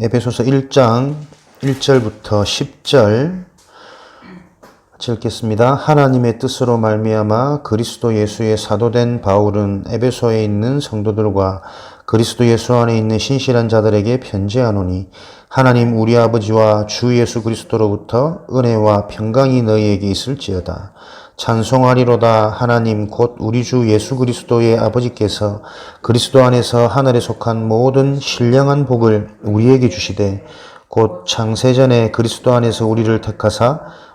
에베소서 1장 1절부터 10절 읽겠습니다. 하나님의 뜻으로 말미암아 그리스도 예수의 사도된 바울은 에베소에 있는 성도들과 그리스도 예수 안에 있는 신실한 자들에게 편지하노니 하나님 우리 아버지와 주 예수 그리스도로부터 은혜와 평강이 너희에게 있을지어다. 찬송하리로다. 하나님 곧 우리 주 예수 그리스도의 아버지께서 그리스도 안에서 하늘에 속한 모든 신령한 복을 우리에게 주시되 곧 창세전에 그리스도 안에서 우리를 택하사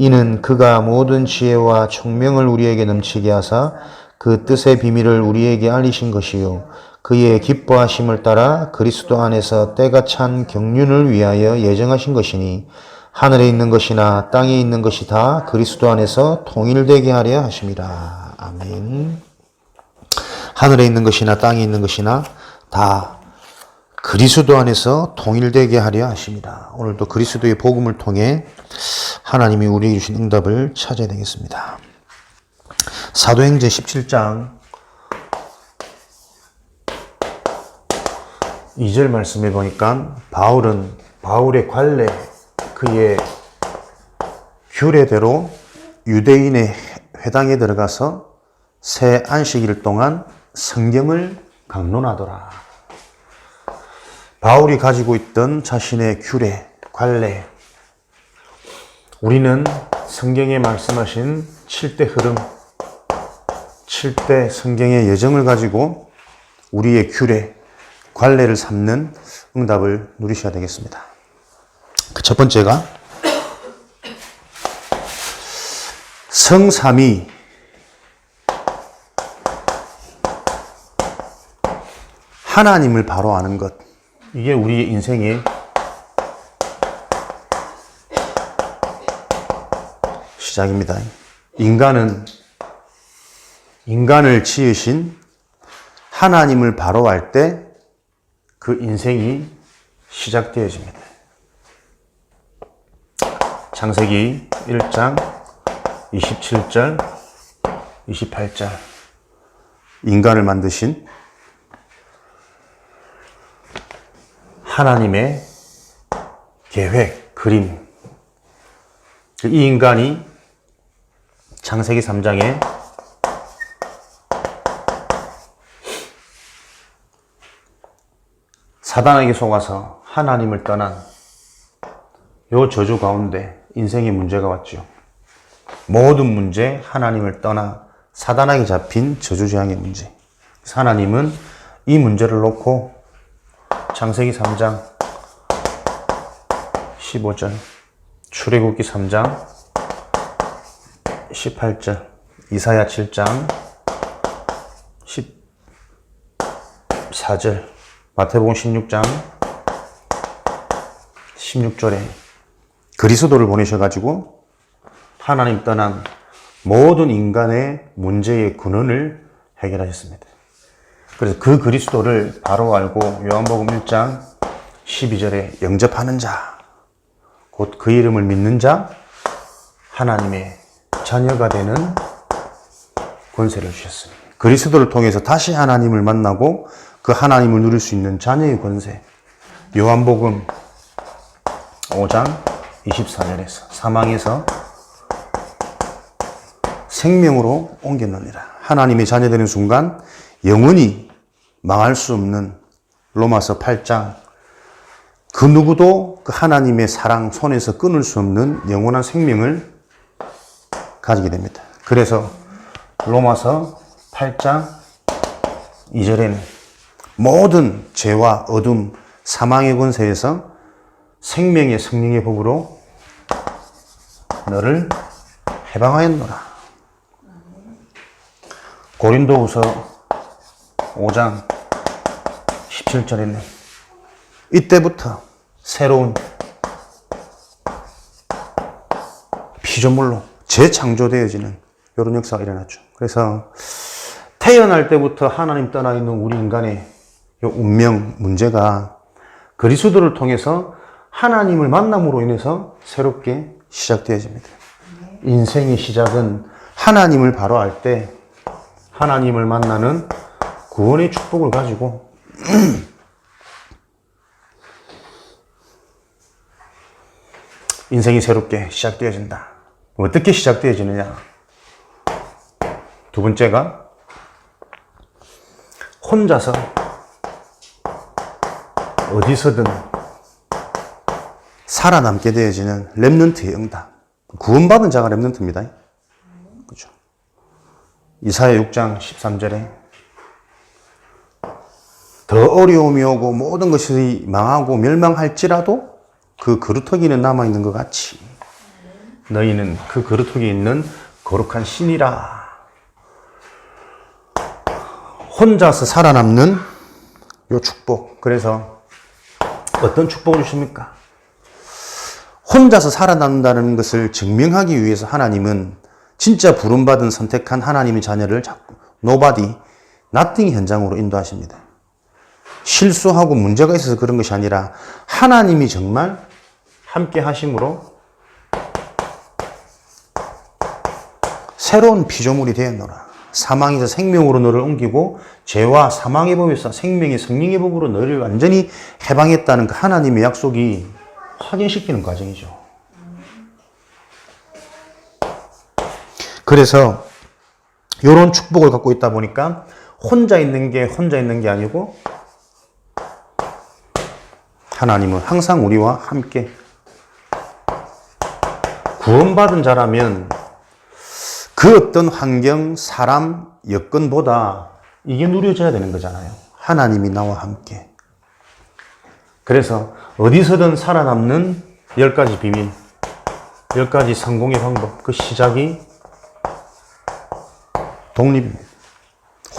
이는 그가 모든 지혜와 총명을 우리에게 넘치게 하사 그 뜻의 비밀을 우리에게 알리신 것이요. 그의 기뻐하심을 따라 그리스도 안에서 때가 찬 경륜을 위하여 예정하신 것이니 하늘에 있는 것이나 땅에 있는 것이 다 그리스도 안에서 통일되게 하려 하심이라 아멘. 하늘에 있는 것이나 땅에 있는 것이나 다 그리스도 안에서 통일되게 하려 하십니다. 오늘도 그리스도의 복음을 통해 하나님이 우리에게 주신 응답을 찾아야 되겠습니다. 사도행전 17장 2절 말씀해 보니까 바울은 바울의 관례 그의 규례대로 유대인의 회당에 들어가서 새 안식일 동안 성경을 강론하더라. 바울이 가지고 있던 자신의 규례, 관례. 우리는 성경에 말씀하신 7대 흐름, 7대 성경의 예정을 가지고 우리의 규례, 관례를 삼는 응답을 누리셔야 되겠습니다. 그 첫 번째가 성삼이 하나님을 바로 아는 것. 이게 우리의 인생의 시작입니다. 인간은 인간을 지으신 하나님을 바로 알 때 그 인생이 시작되어집니다. 창세기 1장 27절 28절 인간을 만드신 하나님의 계획, 그림. 이 인간이 창세기 3장에 사단에게 속아서 하나님을 떠난 요 저주 가운데 인생의 문제가 왔죠. 모든 문제 하나님을 떠나 사단에게 잡힌 저주 재앙의 문제. 하나님은 이 문제를 놓고 창세기 3장 15절, 출애굽기 3장 18절, 이사야 7장 14절, 마태복음 16장 16절에 그리스도를 보내셔가지고 하나님 떠난 모든 인간의 문제의 근원을 해결하셨습니다. 그래서 그 그리스도를 바로 알고 요한복음 1장 12절에 영접하는 자, 곧 그 이름을 믿는 자, 하나님의 자녀가 되는 권세를 주셨습니다. 그리스도를 통해서 다시 하나님을 만나고 그 하나님을 누릴 수 있는 자녀의 권세. 요한복음 5장 24절에서 사망에서 생명으로 옮겼느니라. 하나님의 자녀 되는 순간 영원히 망할 수 없는 로마서 8장 그 누구도 그 하나님의 사랑 손에서 끊을 수 없는 영원한 생명을 가지게 됩니다. 그래서 로마서 8장 2절에는 모든 죄와 어둠, 사망의 권세에서 생명의 성령의 법으로 너를 해방하였노라. 고린도후서 5장 17절에는 이때부터 새로운 피조물로 재창조되어지는 이런 역사가 일어났죠. 그래서 태어날 때부터 하나님 떠나 있는 우리 인간의 이 운명 문제가 그리스도를 통해서 하나님을 만남으로 인해서 새롭게 시작되어집니다. 인생의 시작은 하나님을 바로 알 때 하나님을 만나는 구원의 축복을 가지고 인생이 새롭게 시작되어진다. 어떻게 시작되어지느냐? 두 번째가 혼자서 어디서든 살아남게 되어지는 렘넌트의 응답. 구원받은 자가 렘넌트입니다. 그죠? 이사야 6장 13절에 더 어려움이 오고 모든 것이 망하고 멸망할지라도 그 그루터기는 남아있는 것 같이 너희는 그 그루터기에 있는 거룩한 신이라. 혼자서 살아남는 요 축복. 그래서 어떤 축복을 주십니까? 혼자서 살아남는다는 것을 증명하기 위해서 하나님은 진짜 부름받은 선택한 하나님의 자녀를 자꾸 nobody, nothing 현장으로 인도하십니다. 실수하고 문제가 있어서 그런 것이 아니라 하나님이 정말 함께 하심으로 새로운 피조물이 되었노라. 사망에서 생명으로 너를 옮기고 죄와 사망의 법에서 생명의 성령의 법으로 너를 완전히 해방했다는 그 하나님의 약속이 확인시키는 과정이죠. 그래서 이런 축복을 갖고 있다 보니까 혼자 있는 게 혼자 있는 게 아니고 하나님은 항상 우리와 함께 구원받은 자라면 그 어떤 환경, 사람, 여건보다 이게 누려져야 되는 거잖아요. 하나님이 나와 함께. 그래서 어디서든 살아남는 열 가지 비밀, 열 가지 성공의 방법, 그 시작이 독립입니다.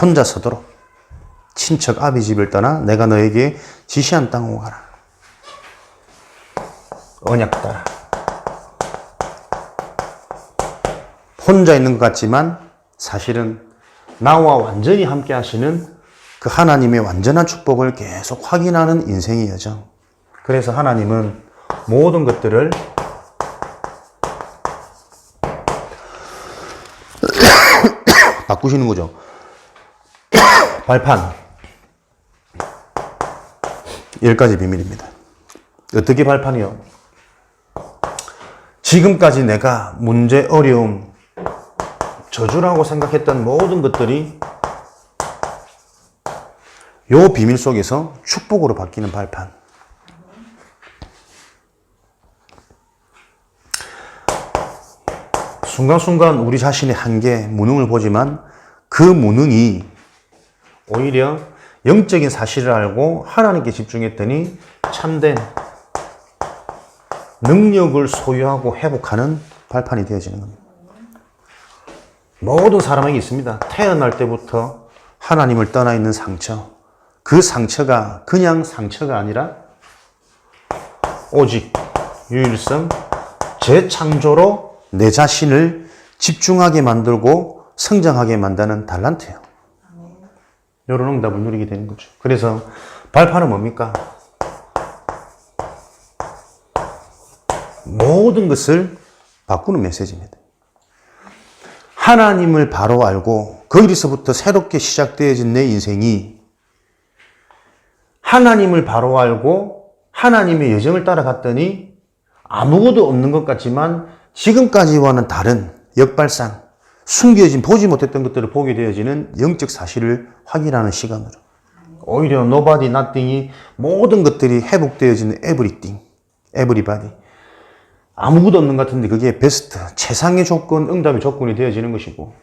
혼자 서도록. 친척 아비 집을 떠나 내가 너에게 지시한 땅으로 가라. 언약 따라. 혼자 있는 것 같지만 사실은 나와 완전히 함께 하시는 그 하나님의 완전한 축복을 계속 확인하는 인생의 여정. 그래서 하나님은 모든 것들을 바꾸시는 거죠. 발판. 열 가지 비밀입니다. 어떻게 발판이요? 지금까지 내가 문제, 어려움, 저주라고 생각했던 모든 것들이 요 비밀 속에서 축복으로 바뀌는 발판. 순간순간 우리 자신의 한계, 무능을 보지만 그 무능이 오히려 영적인 사실을 알고 하나님께 집중했더니 참된 능력을 소유하고 회복하는 발판이 되어지는 겁니다. 모든 사람에게 있습니다. 태어날 때부터 하나님을 떠나 있는 상처. 그 상처가 그냥 상처가 아니라 오직 유일성, 재창조로 내 자신을 집중하게 만들고 성장하게 만드는 달란트예요. 이런 응답을 누리게 되는 거죠. 그래서 발판은 뭡니까? 모든 것을 바꾸는 메시지입니다. 하나님을 바로 알고 거기서부터 새롭게 시작되어진 내 인생이 하나님을 바로 알고 하나님의 여정을 따라갔더니 아무것도 없는 것 같지만 지금까지와는 다른 역발상, 숨겨진 보지 못했던 것들을 보게 되어지는 영적 사실을 확인하는 시간으로 오히려 nobody, nothing이 모든 것들이 회복되어지는 everything, everybody 아무것도 없는 것 같은데 그게 베스트, 최상의 조건, 응답의 조건이 되어지는 것이고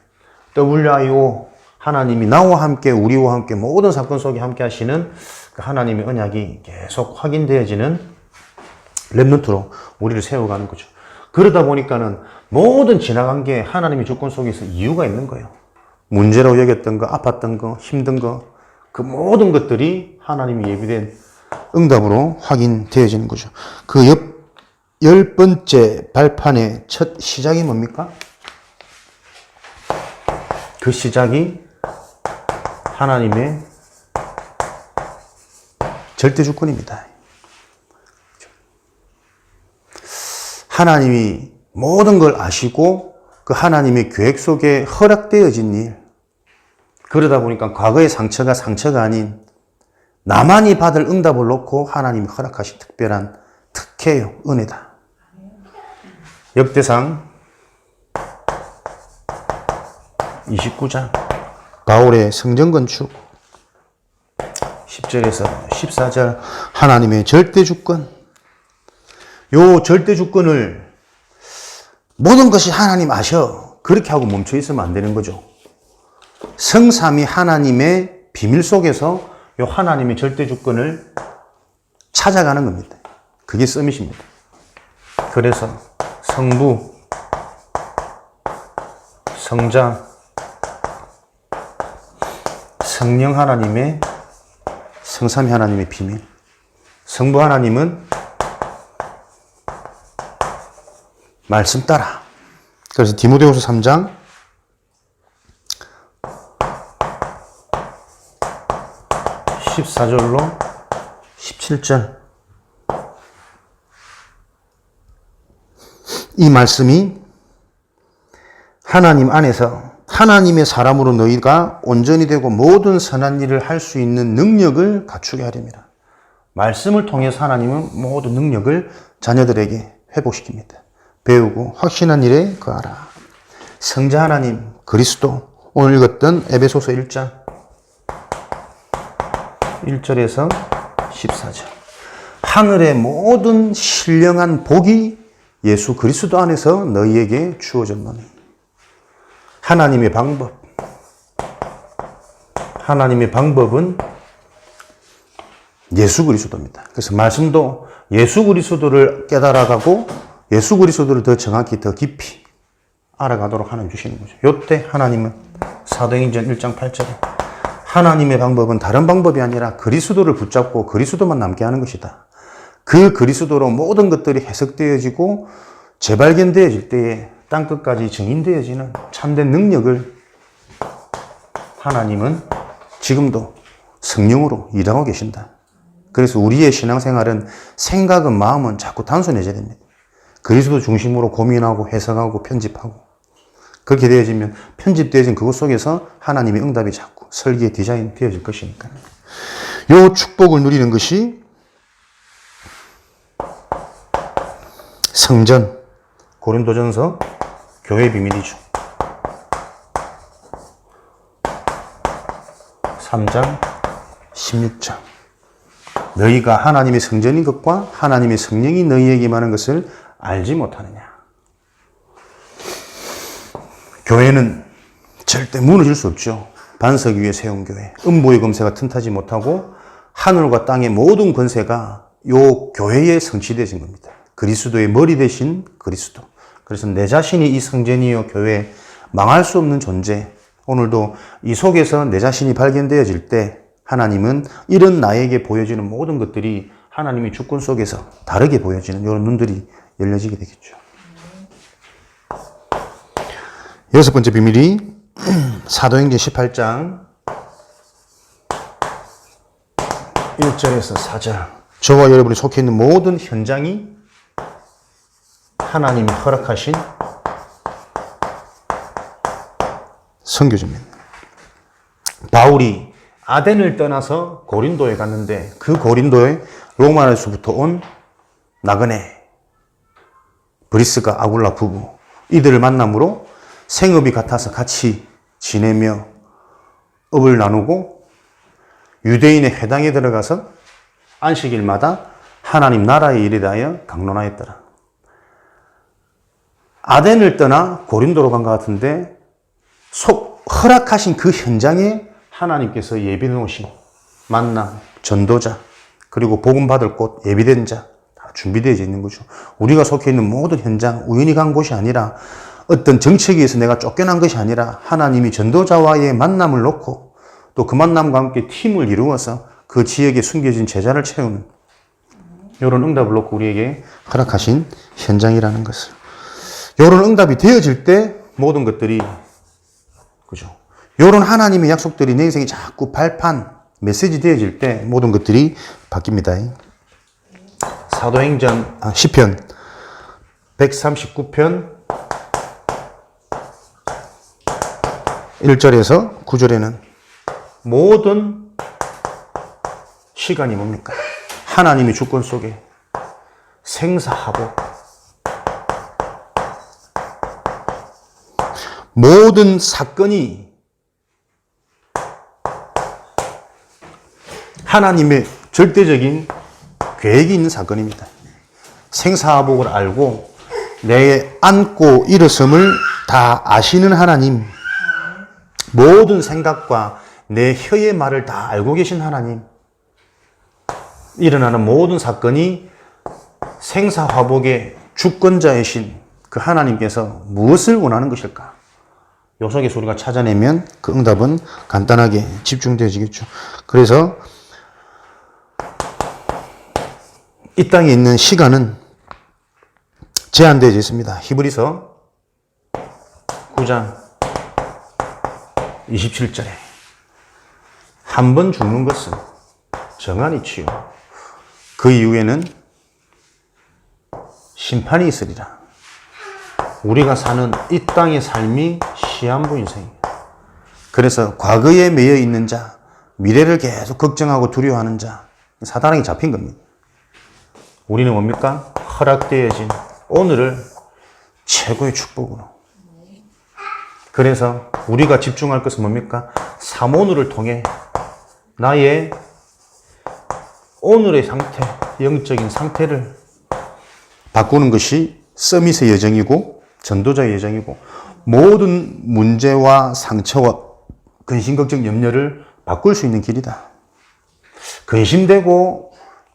WIO 하나님이 나와 함께 우리와 함께 모든 사건 속에 함께 하시는 그 하나님의 언약이 계속 확인되어지는 랩런트로 우리를 세워가는 거죠. 그러다 보니까는 모든 지나간 게 하나님의 조건 속에서 이유가 있는 거예요. 문제로 여겼던 거, 아팠던 거, 힘든 거, 그 모든 것들이 하나님이 예비된 응답으로 확인되어지는 거죠. 그 옆 열 번째 발판의 첫 시작이 뭡니까? 그 시작이 하나님의 절대 주권입니다. 하나님이 모든 걸 아시고 그 하나님의 계획 속에 허락되어진 일. 그러다 보니까 과거의 상처가 상처가 아닌 나만이 받을 응답을 놓고 하나님이 허락하신 특별한 특혜요, 은혜다. 역대상 29장 바울의 성전 건축 10절에서 14절 하나님의 절대 주권 요 절대 주권을 모든 것이 하나님 아셔 그렇게 하고 멈춰 있으면 안 되는 거죠. 성삼이 하나님의 비밀 속에서 요 하나님의 절대 주권을 찾아가는 겁니다. 그게 썸밋입니다. 그래서 성부, 성자, 성령 하나님의 성삼위 하나님의 비밀. 성부 하나님은 말씀 따라. 그래서 디모데후서 3장 14절로 17절 이 말씀이 하나님 안에서 하나님의 사람으로 너희가 온전히 되고 모든 선한 일을 할 수 있는 능력을 갖추게 하렵니다. 말씀을 통해서 하나님은 모든 능력을 자녀들에게 회복시킵니다. 배우고 확신한 일에 거하라. 성자 하나님 그리스도 오늘 읽었던 에베소서 1장 1절에서 14절. 하늘의 모든 신령한 복이 예수 그리스도 안에서 너희에게 주어졌노니. 하나님의 방법. 하나님의 방법은 예수 그리스도입니다. 그래서 말씀도 예수 그리스도를 깨달아가고 예수 그리스도를 더 정확히 더 깊이 알아가도록 하나님 주시는 거죠. 요때 하나님은 사도행전 1장 8절에 하나님의 방법은 다른 방법이 아니라 그리스도를 붙잡고 그리스도만 남게 하는 것이다. 그 그리스도로 모든 것들이 해석되어지고 재발견되어질 때에 땅끝까지 증인되어지는 참된 능력을 하나님은 지금도 성령으로 일하고 계신다. 그래서 우리의 신앙생활은 생각은 마음은 자꾸 단순해져야 됩니다. 그리스도 중심으로 고민하고 해석하고 편집하고 그렇게 되어지면 편집되어진 그것 속에서 하나님의 응답이 자꾸 설계에 디자인 되어질 것이니까. 요 축복을 누리는 것이 성전, 고린도전서 교회 비밀이죠. 3장 16절. 너희가 하나님의 성전인 것과 하나님의 성령이 너희에게 임하는 것을 알지 못하느냐. 교회는 절대 무너질 수 없죠. 반석 위에 세운 교회. 음보의 검세가 틈타지 못하고 하늘과 땅의 모든 권세가 요 교회에 성취되신 겁니다. 그리스도의 머리 대신 그리스도. 그래서 내 자신이 이 성전이요 교회 망할 수 없는 존재. 오늘도 이 속에서 내 자신이 발견되어질 때 하나님은 이런 나에게 보여지는 모든 것들이 하나님의 주권 속에서 다르게 보여지는 이런 눈들이 열려지게 되겠죠. 여섯 번째 비밀이 사도행전 18장 1절에서 4절. 저와 여러분이 속해 있는 모든 현장이 하나님이 허락하신 선교지입니다. 바울이 아덴을 떠나서 고린도에 갔는데 그 고린도에 로마에서부터 온 나그네 브리스가 아굴라 부부 이들을 만남으로 생업이 같아서 같이 지내며 업을 나누고 유대인의 회당에 들어가서 안식일마다 하나님 나라의 일에 대하여 강론하였더라. 아덴을 떠나 고린도로 간 것 같은데 속 허락하신 그 현장에 하나님께서 예비해 놓으신 만남, 전도자, 그리고 복음 받을 곳, 예비된 자, 다 준비되어 있는 거죠. 우리가 속해 있는 모든 현장, 우연히 간 곳이 아니라 어떤 정책에 의해서 내가 쫓겨난 것이 아니라 하나님이 전도자와의 만남을 놓고 또 그 만남과 함께 팀을 이루어서 그 지역에 숨겨진 제자를 채우는 이런 응답을 놓고 우리에게 허락하신 현장이라는 것을. 이런 응답이 되어질 때 모든 것들이 그죠. 이런 하나님의 약속들이 내 인생에 자꾸 발판, 메시지 되어질 때 모든 것들이 바뀝니다. 사도행전 아, 시편 139편 1절에서 9절에는 모든 시간이 뭡니까? 하나님의 주권 속에 생사하고 모든 사건이 하나님의 절대적인 계획이 있는 사건입니다. 생사화복을 알고 내 안고 일어섬을 다 아시는 하나님, 모든 생각과 내 혀의 말을 다 알고 계신 하나님, 일어나는 모든 사건이 생사화복의 주권자이신 그 하나님께서 무엇을 원하는 것일까? 요 속에서 우리가 찾아내면 그 응답은 간단하게 집중되어지겠죠. 그래서 이 땅에 있는 시간은 제한되어 있습니다. 히브리서 9장 27절에 한 번 죽는 것은 정한이 치요. 그 이후에는 심판이 있으리라. 우리가 사는 이 땅의 삶이 시한부 인생이에요. 그래서 과거에 매여 있는 자, 미래를 계속 걱정하고 두려워하는 자, 사단에게 잡힌 겁니다. 우리는 뭡니까? 허락되어진 오늘을 최고의 축복으로. 그래서 우리가 집중할 것은 뭡니까? 삼오늘을 통해 나의 오늘의 상태, 영적인 상태를 바꾸는 것이 서밋의 여정이고 전도자의 여정이고 모든 문제와 상처와 근심, 걱정, 염려를 바꿀 수 있는 길이다. 근심되고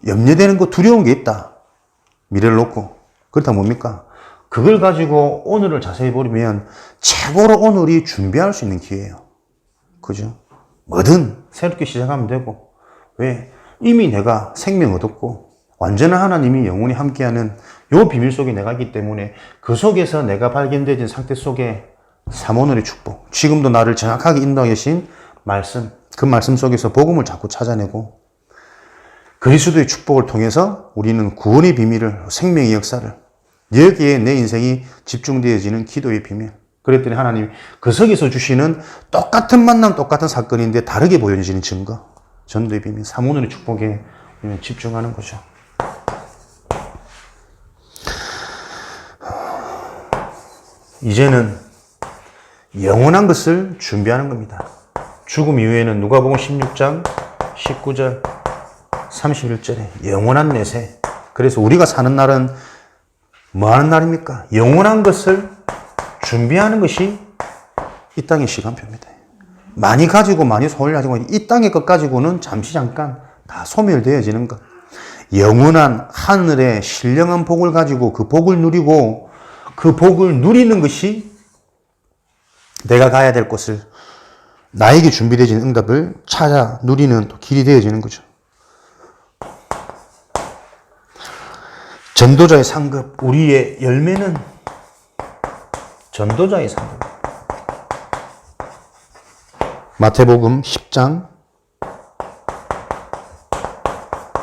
염려되는 거 두려운 게 있다. 미래를 놓고. 그렇다 뭡니까? 그걸 가지고 오늘을 자세히 보면 최고로 오늘이 준비할 수 있는 기회예요. 그죠? 뭐든 새롭게 시작하면 되고. 왜? 이미 내가 생명 얻었고, 완전한 하나님이 영원히 함께하는 요 비밀 속에 내가 있기 때문에 그 속에서 내가 발견되진 상태 속에 삼오늘의 축복, 지금도 나를 정확하게 인도하 계신 말씀, 그 말씀 속에서 복음을 자꾸 찾아내고 그리스도의 축복을 통해서 우리는 구원의 비밀을, 생명의 역사를, 여기에 내 인생이 집중되어지는 기도의 비밀. 그랬더니 하나님 그 속에서 주시는 똑같은 만남, 똑같은 사건인데 다르게 보여지는 증거. 전도의 비밀, 사모늘의 축복에 집중하는 거죠. 이제는 영원한 것을 준비하는 겁니다. 죽음 이후에는 누가복음 16장 19절 31절에 영원한 내세. 그래서 우리가 사는 날은 뭐 하는 날입니까? 영원한 것을 준비하는 것이 이 땅의 시간표입니다. 많이 가지고 많이 소홀히 가지고 이 땅의 것 가지고는 잠시 잠깐 다 소멸되어지는 것. 영원한 하늘의 신령한 복을 가지고 그 복을 누리고 그 복을 누리는 것이 내가 가야 될 곳을 나에게 준비되어진 응답을 찾아 누리는 또 길이 되어지는 거죠. 전도자의 상급, 우리의 열매는 전도자의 상급. 마태복음 10장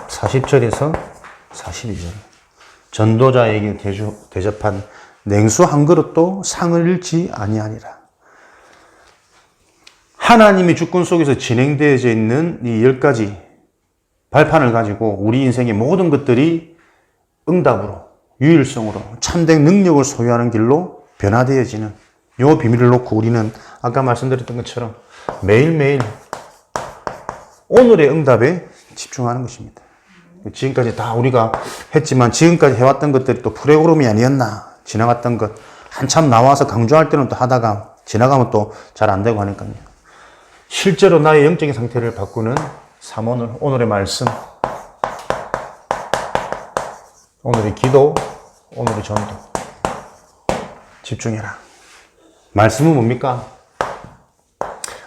40절에서 42절. 전도자에게 대접한 냉수 한 그릇도 상을 잃지 아니하니라. 하나님의 주권 속에서 진행되어져 있는 이 열 가지 발판을 가지고 우리 인생의 모든 것들이 응답으로, 유일성으로, 참된 능력을 소유하는 길로 변화되어지는 요 비밀을 놓고 우리는 아까 말씀드렸던 것처럼 매일매일 오늘의 응답에 집중하는 것입니다. 지금까지 다 우리가 했지만 지금까지 해왔던 것들이 또 프로그램이 아니었나 지나갔던 것 한참 나와서 강조할 때는 또 하다가 지나가면 또 잘 안 되고 하니까요. 실제로 나의 영적인 상태를 바꾸는 3오늘 오늘의 말씀 오늘의 기도 오늘의 전도 집중해라. 말씀은 뭡니까?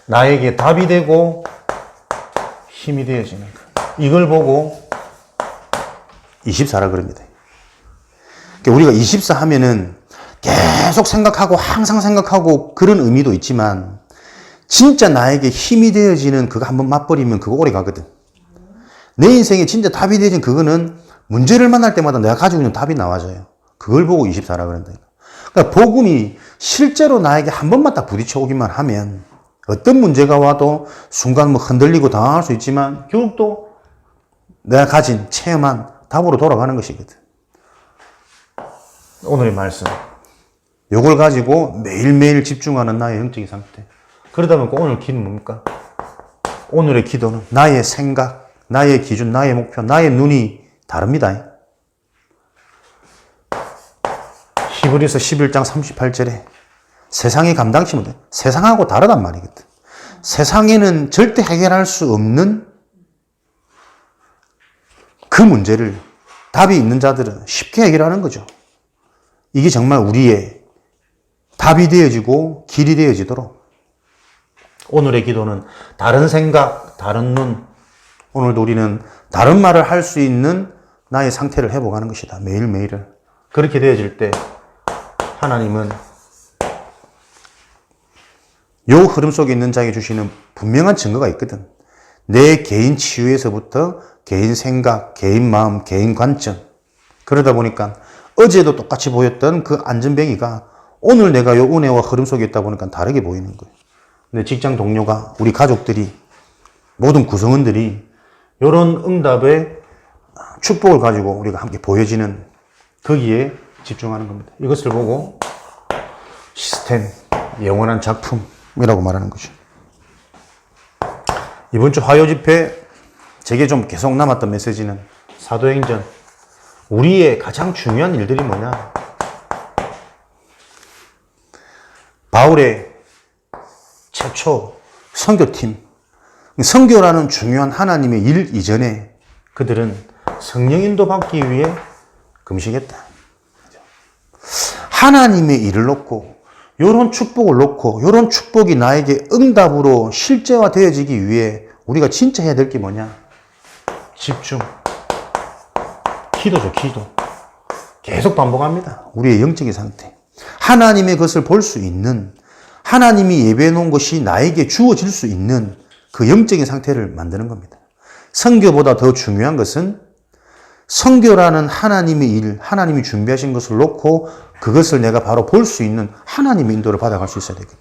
나에게 답이 되고 힘이 되어지는 것. 이걸 보고 24라 그럽니다. 그러니까 우리가 24 하면은 계속 생각하고 항상 생각하고 그런 의미도 있지만 진짜 나에게 힘이 되어지는 그거 한번 맛버리면 그거 오래 가거든. 내 인생에 진짜 답이 되어진 그거는 문제를 만날 때마다 내가 가지고 있는 답이 나와져요. 그걸 보고 24라 그런다. 그러니까 복음이 실제로 나에게 한 번만 딱 부딪혀 오기만 하면 어떤 문제가 와도 순간 뭐 흔들리고 당황할 수 있지만 결국 또 내가 가진 체험한 답으로 돌아가는 것이거든. 오늘의 말씀. 요걸 가지고 매일매일 집중하는 나의 영적인 상태. 그러다 보니까 오늘 기도는 뭡니까? 오늘의 기도는 나의 생각, 나의 기준, 나의 목표, 나의 눈이 다릅니다. 히브리서 11장 38절에 세상이 감당치 못해. 세상하고 다르단 말이거든. 세상에는 절대 해결할 수 없는 그 문제를 답이 있는 자들은 쉽게 해결하는 거죠. 이게 정말 우리의 답이 되어지고 길이 되어지도록 오늘의 기도는 다른 생각, 다른 눈, 오늘도 우리는 다른 말을 할 수 있는 나의 상태를 회복하는 것이다. 매일매일을. 그렇게 되어질 때 하나님은 요 흐름 속에 있는 자에게 주시는 분명한 증거가 있거든. 내 개인 치유에서부터 개인 생각, 개인 마음, 개인 관점. 그러다 보니까 어제도 똑같이 보였던 그 안전뱅이가 오늘 내가 요 은혜와 흐름 속에 있다 보니까 다르게 보이는 거예요. 내 직장 동료가, 우리 가족들이, 모든 구성원들이 이런 응답의 축복을 가지고 우리가 함께 보여지는 거기에 집중하는 겁니다. 이것을 보고 시스템, 영원한 작품이라고 말하는 거죠. 이번 주 화요 집회 제게 좀 계속 남았던 메시지는 사도행전 우리의 가장 중요한 일들이 뭐냐? 바울의 최초 선교팀 선교라는 중요한 하나님의 일 이전에 그들은 성령 인도 받기 위해 금식했다. 하나님의 일을 놓고 요런 축복을 놓고 요런 축복이 나에게 응답으로 실제화 되어지기 위해 우리가 진짜 해야 될 게 뭐냐? 집중. 기도죠, 기도. 계속 반복합니다. 우리의 영적인 상태. 하나님의 것을 볼 수 있는 하나님이 예배해 놓은 것이 나에게 주어질 수 있는 그 영적인 상태를 만드는 겁니다. 성교보다 더 중요한 것은 성교라는 하나님의 일, 하나님이 준비하신 것을 놓고 그것을 내가 바로 볼 수 있는 하나님의 인도를 받아갈 수 있어야 되겠다.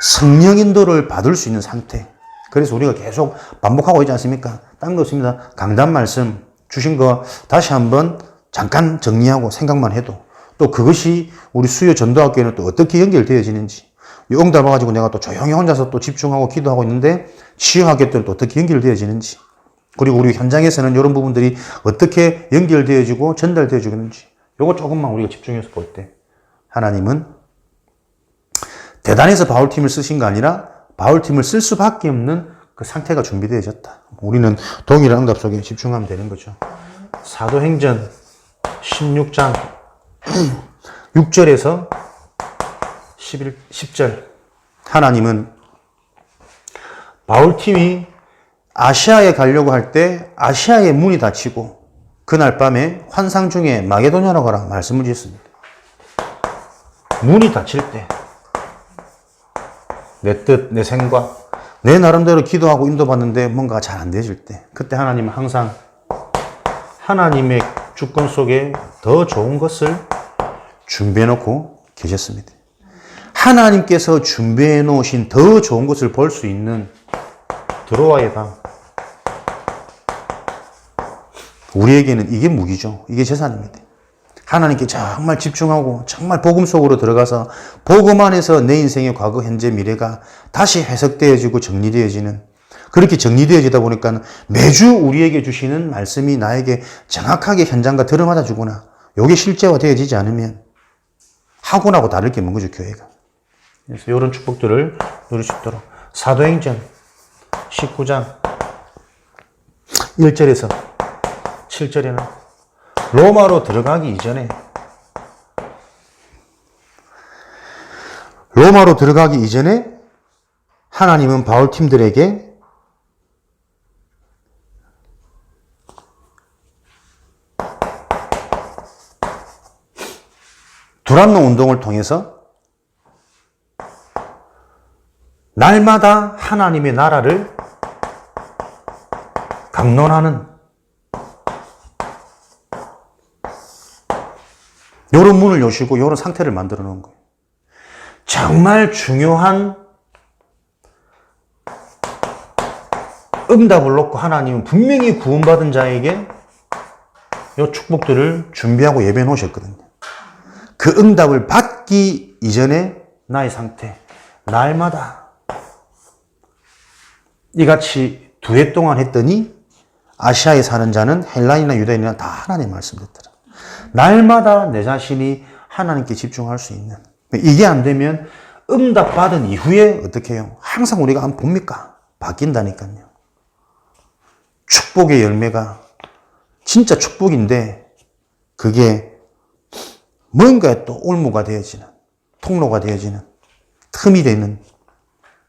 성령 인도를 받을 수 있는 상태. 그래서 우리가 계속 반복하고 있지 않습니까? 딴 거 없습니다. 강단 말씀 주신 거 다시 한번 잠깐 정리하고 생각만 해도 또 그것이 우리 수요 전도학교에는 또 어떻게 연결되어지는지 이 응답 와가지고 내가 또 조용히 혼자서 또 집중하고 기도하고 있는데 치유학교 때는 또 어떻게 연결되어지는지 그리고 우리 현장에서는 이런 부분들이 어떻게 연결되어지고 전달되어지는지 요거 조금만 우리가 집중해서 볼 때 하나님은 대단해서 바울팀을 쓰신 거 아니라 바울팀을 쓸 수밖에 없는 그 상태가 준비되어졌다. 우리는 동일한 응답 속에 집중하면 되는 거죠. 사도행전 16장 6절에서 11, 10절 하나님은 바울팀이 아시아에 가려고 할 때 아시아의 문이 닫히고 그날 밤에 환상 중에 마게도냐로 가라 말씀을 주셨습니다. 문이 닫힐 때 내 뜻, 내 생각, 내 나름대로 기도하고 인도받는데 뭔가 잘 안 되질 때 그때 하나님은 항상 하나님의 주권 속에 더 좋은 것을 준비해 놓고 계셨습니다. 하나님께서 준비해 놓으신 더 좋은 것을 볼 수 있는 드로와의 방. 우리에게는 이게 무기죠. 이게 재산입니다. 하나님께 정말 집중하고 정말 복음 속으로 들어가서 복음 안에서 내 인생의 과거, 현재, 미래가 다시 해석되어지고 정리되어지는 그렇게 정리되어지다 보니까 매주 우리에게 주시는 말씀이 나에게 정확하게 현장과 들어맞아 주구나. 요게 실제화되어지지 않으면 하고나고 다를 게 거죠, 교회가. 그래서 이런 축복들을 누릴 수 있도록 사도행전 19장 1절에서 7절에는 로마로 들어가기 이전에 로마로 들어가기 이전에 하나님은 바울 팀들에게 두란노 운동을 통해서 날마다 하나님의 나라를 강론하는 요런 문을 여시고 요런 상태를 만들어 놓은 거예요. 정말 중요한 응답을 놓고 하나님은 분명히 구원받은 자에게 요 축복들을 준비하고 예배해 놓으셨거든요. 그 응답을 받기 이전에 나의 상태, 날마다 이같이 두 해 동안 했더니 아시아에 사는 자는 헬라인이나 유대인이나 다 하나님 말씀 듣더라. 날마다 내 자신이 하나님께 집중할 수 있는. 이게 안 되면 응답 받은 이후에 어떻게 해요? 항상 우리가 안 봅니까? 바뀐다니까요. 축복의 열매가 진짜 축복인데 그게 뭔가에 또 올무가 되어지는 통로가 되어지는 틈이 되는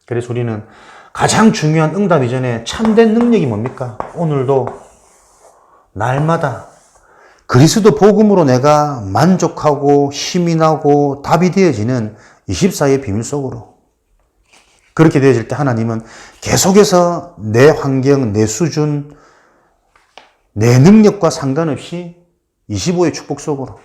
그래서 우리는 가장 중요한 응답 이전에 참된 능력이 뭡니까? 오늘도 날마다 그리스도 복음으로 내가 만족하고 힘이 나고 답이 되어지는 24의 비밀 속으로 그렇게 되어질 때 하나님은 계속해서 내 환경, 내 수준, 내 능력과 상관없이 25의 축복 속으로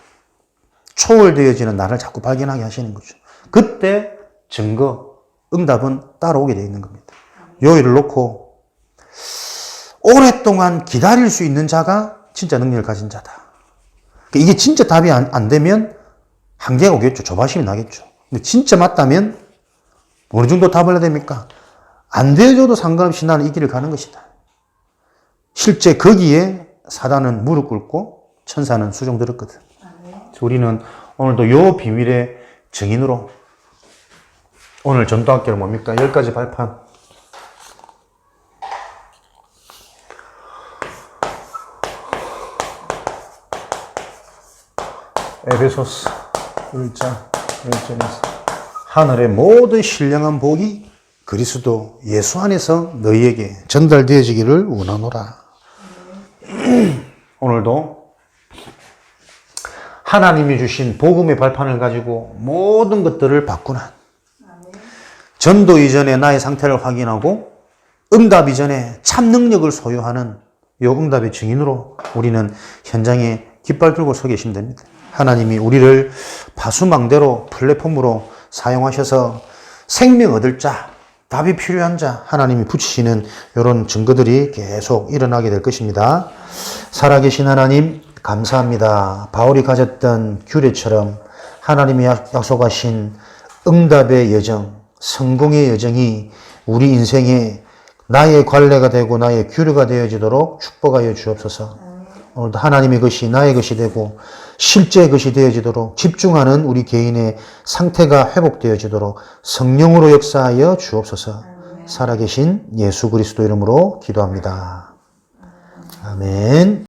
초월되어지는 나를 자꾸 발견하게 하시는 거죠. 그때 증거, 응답은 따라오게 되어 있는 겁니다. 요일을 놓고 오랫동안 기다릴 수 있는 자가 진짜 능력을 가진 자다. 그러니까 이게 진짜 답이 안, 안 되면 한계가 오겠죠. 조바심이 나겠죠. 근데 진짜 맞다면 어느 정도 답을 해야 됩니까? 안 되어줘도 상관없이 나는 이 길을 가는 것이다. 실제 거기에 사단은 무릎 꿇고 천사는 수종 들었거든. 우리는 오늘도 요 비밀의 증인으로 오늘 전도학교는 뭡니까? 열 가지 발판. 에베소스 1장 1절에서 하늘의 모든 신령한 복이 그리스도 예수 안에서 너희에게 전달되어지기를 원하노라. 오늘도 하나님이 주신 복음의 발판을 가지고 모든 것들을 바꾸는 전도 이전에 나의 상태를 확인하고 응답 이전에 참 능력을 소유하는 요 응답의 증인으로 우리는 현장에 깃발 들고 서 계시면 됩니다. 하나님이 우리를 파수망대로 플랫폼으로 사용하셔서 생명 얻을 자, 답이 필요한 자, 하나님이 붙이시는 이런 증거들이 계속 일어나게 될 것입니다. 살아계신 하나님, 감사합니다. 바울이 가졌던 규례처럼 하나님이 약- 약속하신 응답의 여정, 성공의 여정이 우리 인생에 나의 관례가 되고 나의 규례가 되어지도록 축복하여 주옵소서. 오늘도 하나님의 것이 나의 것이 되고 실제 것이 되어지도록 집중하는 우리 개인의 상태가 회복되어지도록 성령으로 역사하여 주옵소서. 살아계신 예수 그리스도 이름으로 기도합니다. 아멘.